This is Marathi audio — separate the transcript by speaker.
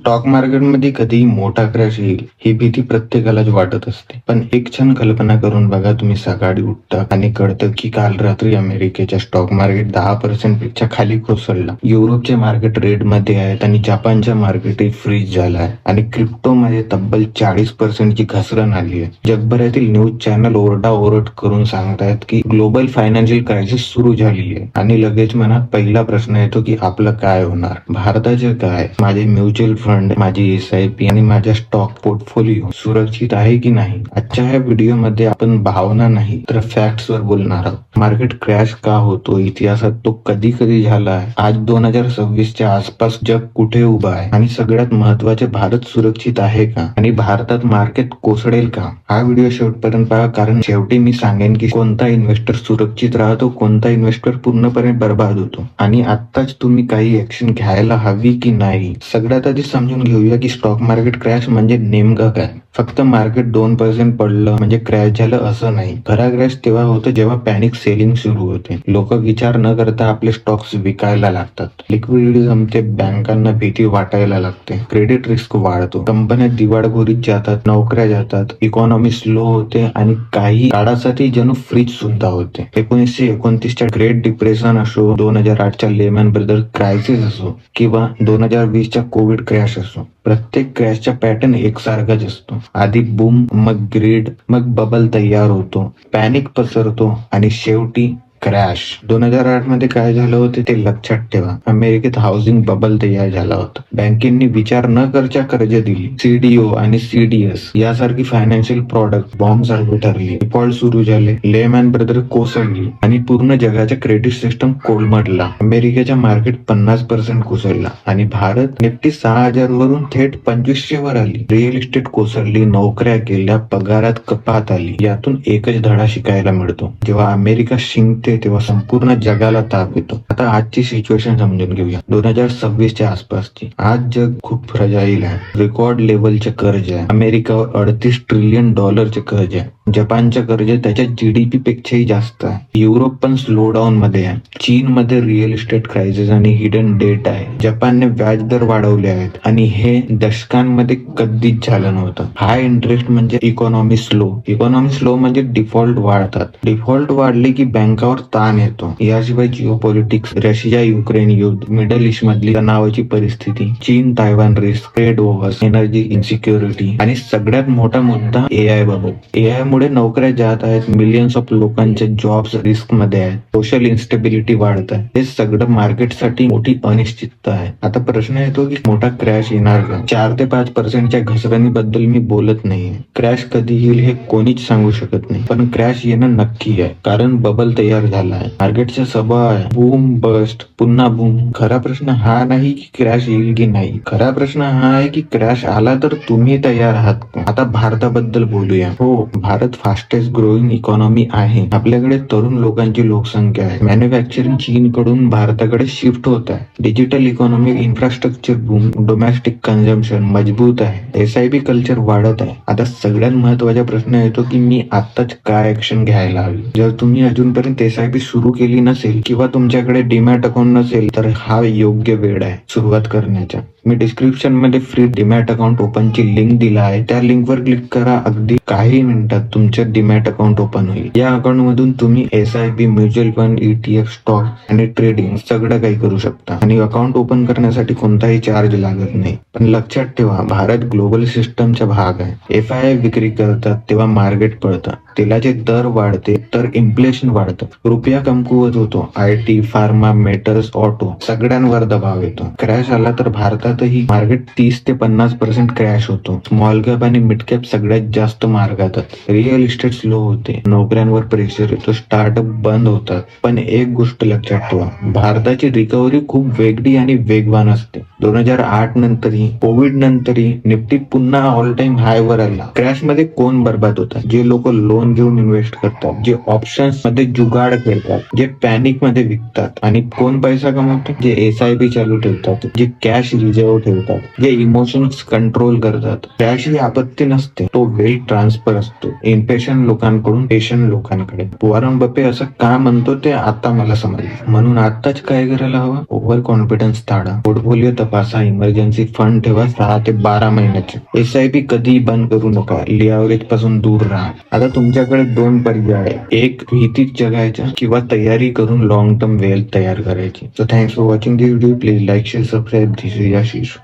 Speaker 1: स्टॉक मार्केटमध्ये कधीही मोठा क्रॅश येईल ही भीती प्रत्येकालाच वाटत असते. पण एक क्षण कल्पना करून बघा तुम्ही सकाळी उठता आणि कळतं की काल रात्री अमेरिकेच्या स्टॉक मार्केट दहा पर्सेंटपेक्षा खाली कोसळला. युरोपचे मार्केट रेडमध्ये आहेत आणि जपानच्या मार्केटही फ्रीज झाला आहे. आणि क्रिप्टो मध्ये तब्बल चाळीस पर्सेंटची घसरण आली आहे. जगभरातील न्यूज चॅनल ओरडा ओरड करून सांगतायत की ग्लोबल फायनान्शियल क्रायसिस सुरू झाली आहे. आणि लगेच मनात पहिला प्रश्न येतो की आपलं काय होणार? भारताचे काय? माझे म्युच्युअल फंड माझी एस आय पी आणि माझ्या स्टॉक पोर्टफोलिओ सुरक्षित आहे की नाही? आजच्या ह्या व्हिडिओमध्ये आपण भावना नाही तर फॅक्ट्स वर बोलणार आहोत. मार्केट क्रॅश का होतो? इतिहासात तो कधी कधी झाला आहे. आज दोन हजार सव्वीसच्या आसपास जग कुठे उभा आहे? आणि सगळ्यात महत्त्वाचे भारत सुरक्षित आहे का? आणि भारतात मार्केट कोसळेल का? हा व्हिडिओ शेवटपर्यंत पहा कारण शेवटी मी सांगेन की कोणता इन्व्हेस्टर सुरक्षित राहतो कोणता इन्व्हेस्टर पूर्णपणे बर्बाद होतो. आणि आत्ताच तुम्ही काही ऍक्शन घ्यायला हवी की नाही? सगळ्यात आधी समजून घेऊया की स्टॉक मार्केट क्रॅश म्हणजे नेमकं काय? फक्त मार्केट दोन पर्सेंट पडलं म्हणजे क्रॅश झालं असं नाही. खरा क्रॅश तेव्हा होतं जेव्हा पॅनिक सेलिंग सुरू होते. लोक विचार न करता आपले स्टॉक्स विकायला लागतात. लिक्विडिटी जमते बँकांना भीती वाटायला लागते. क्रेडिट रिस्क वाढतो. कंपन्या दिवाळखोरीत जातात नोकऱ्या जातात. इकॉनॉमी स्लो होते आणि काही काळासाठी जणू फ्रीज सुद्धा होते. एकोणीसशे एकोणतीसच्या ग्रेट डिप्रेशन असो दोन हजार आठच्या लेमन ब्रदर क्रायसिस असो किंवा दोन हजार वीसच्या कोविड क्रॅश असो प्रत्येक क्रॅशचा पॅटर्न एकसारखाच असतो. आधी बूम मग ग्रीड मग बबल तयार होतो. पॅनिक पसरतो आणि शेवटी क्रॅश. दोन हजार आठमध्ये काय झालं होतं ते लक्षात ठेवा. अमेरिकेत हाऊसिंग बबल तयार झाला होता. बँकेंनी विचार न करता कर्ज दिली. सीडीओ आणि सीडीएस यासारखी फायनान्शियल प्रॉडक्ट बॉम्ब सारखी ठरली. डिफॉल्ट सुरू झाले. लेमॅन ब्रदर कोसळली आणि पूर्ण जगाच्या क्रेडिट सिस्टम कोलमडला. अमेरिकेच्या मार्केट पन्नास पर्सेंट कोसळला आणि भारत निफ्टी सहा हजार वरून थेट पंचवीसशे वर आली. रिअल इस्टेट कोसळली नोकऱ्या गेल्या पगारात कपात आली. यातून एकच धडा शिकायला मिळतो. जेव्हा अमेरिका शिंकते तेव्हा संपूर्ण जगाला ताप येतो. आता आजची सिच्युएशन समजून घेऊया. दोन हजार सव्वीसच्या आसपासची. आज जग खूप फ्रजाईल आहे. रेकॉर्ड लेवलचे कर्ज आहे. अमेरिकावर अडतीस ट्रिलियन डॉलरचे कर्ज आहे. जपानच्या कर्ज त्याच्या जीडीपी पेक्षाही जास्त आहे. युरोप पण स्लो डाऊन मध्ये आहे. चीन मध्ये रिअल इस्टेट क्रायसिस आणि हिडन डेट आहे. जपानने व्याज दर वाढवले आहेत. आणि हे दशकांमध्ये कधीच झालं नव्हतं. हाय इंटरेस्ट म्हणजे इकॉनॉमी स्लो इकॉनॉमी स्लो म्हणजे डिफॉल्ट वाढतात. डिफॉल्ट वाढले की बँकावर ताण येतो. याशिवाय जिओ पॉलिटिक्स रशिया युक्रेन युद्ध मिडल ईस्ट मधली तणावाची परिस्थिती चीन Taiwan risk trade overs energy insecurity आणि सगळ्यात मोठा मुद्दा ए आय बाबत एआय मुळे नोकऱ्या जात आहेत मिलियन्स ऑफ लोकांचे जॉब्स रिस्कमध्ये आहेत. सोशल इन्स्टेबिलिटी वाढत आहे हे सगळं मार्केटसाठी मोठी अनिश्चितता आहे. आता प्रश्न येतो की मोठा क्रॅश येणार का? चार ते पाच पर्सेंटच्या घसरणीबद्दल मी बोलत नाहीये. क्रॅश कधी येईल हे कोणीच सांगू शकत नाही. पण क्रॅश येणं नक्की आहे. कारण बबल तयार झाला आहे मार्केटचा स्वभाव आहे. बूम बस्ट पुन्हा बूम खरा प्रश्न हा नाही की क्रॅश येईल की नाही. खरा प्रश्न हा आहे की क्रॅश आला तर तुम्ही तयार आहात का? आता भारताबद्दल बोलूया. हो भारत फास्टेस्ट ग्रोईंग इकॉनॉमी आहे. आपल्याकडे तरुण लोकांची लोकसंख्या आहे. मॅन्युफॅक्चरिंग चीन कडून भारताकडे शिफ्ट होत आहे. Digital economic infrastructure boom domestic consumption मजबूत आहे. एस आय बी कल्चर वाढत आहे. आता सगळ्यात महत्त्वाचा प्रश्न येतो की मी आताच काय ऍक्शन घ्यायला हवी? जर तुम्ही अजूनपर्यंत एस आय बी सुरू केली नसेल किंवा तुमच्याकडे डीमॅट अकाउंट नसेल तर हा योग्य वेळ आहे सुरुवात करण्याचा मी डिस्क्रिप्शनमध्ये फ्री डीमॅट अकाउंट ओपनची लिंक दिला आहे. त्या लिंकवर क्लिक करा. अगदी काही मिनिटात तुमचं डीमॅट अकाउंट ओपन होईल. या अकाउंट मधून तुम्ही S I P mutual fund ETF stock आणि ट्रेडिंग सगळं काही करू शकता. आणि अकाउंट ओपन करण्यासाठी कोणताही चार्ज लागत नाही. पण लक्षात ठेवा भारत ग्लोबल सिस्टमचा भाग आहे. एफ आय विक्री करतात तेव्हा मार्केट पळतं. तेलाचे दर वाढते तर इन्फ्लेशन वाढतं. रुपया कमकुवत होतो. I T pharma metals auto सगळ्यांवर दबाव येतो. क्रॅश आला तर भारतातही मार्केट तीस ते पन्नास पर्सेंट क्रॅश होतो. स्मॉल कॅप आणि मिड कॅप सगळ्यात जास्त मार्गातात रिअल इस्टेट स्लो होते. नोकऱ्यांवर प्रेशर येतो. स्टार्टअप बंद होतात. पण एक गोष्ट लक्षात ठेवा. भारताची रिकव्हरी खूप वेगळी आणि वेगवान असते. दोन हजार आठ नंतरही कोविड नंतरही निफ्टी पुन्हा ऑल टाइम हाय वर आला. क्रॅशमध्ये कोण बर्बाद होतात जे लोक लोन घेऊन इन्व्हेस्ट करतात जे ऑप्शन्समध्ये जुगाड खेळतात जे पॅनिकमध्ये विकतात. आणि कोण पैसा कमवतो जे एस आय पी चालू ठेवतात जे कॅश रिझर्व ठेवतात जे इमोशन्स कंट्रोल करतात. त्याशी आपत्ती नसते तो वेल ट्रान्सफर असतो. इम्पेशंट लोकांकडून पेशंट लोकांकडे. वॉरन बपे असं का म्हणतो ते आता मला समजलं. म्हणून आताच काय करायला हवं? ओव्हर कॉन्फिडन्स टाळा पोर्टफोलिओ तपासा. इमर्जन्सी फंड ठेवा सहा ते बारा महिन्याचे. एस आय पी कधी बंद करू नका. लिव्हरेजपासून दूर राहा. आता तुमच्याकडे दोन पर्याय आहे एक भीतीत जगायचा किंवा तयारी करून लॉंग टर्म वेल्थ तयार करायची. So thanks for watching this video please like share subscribe this is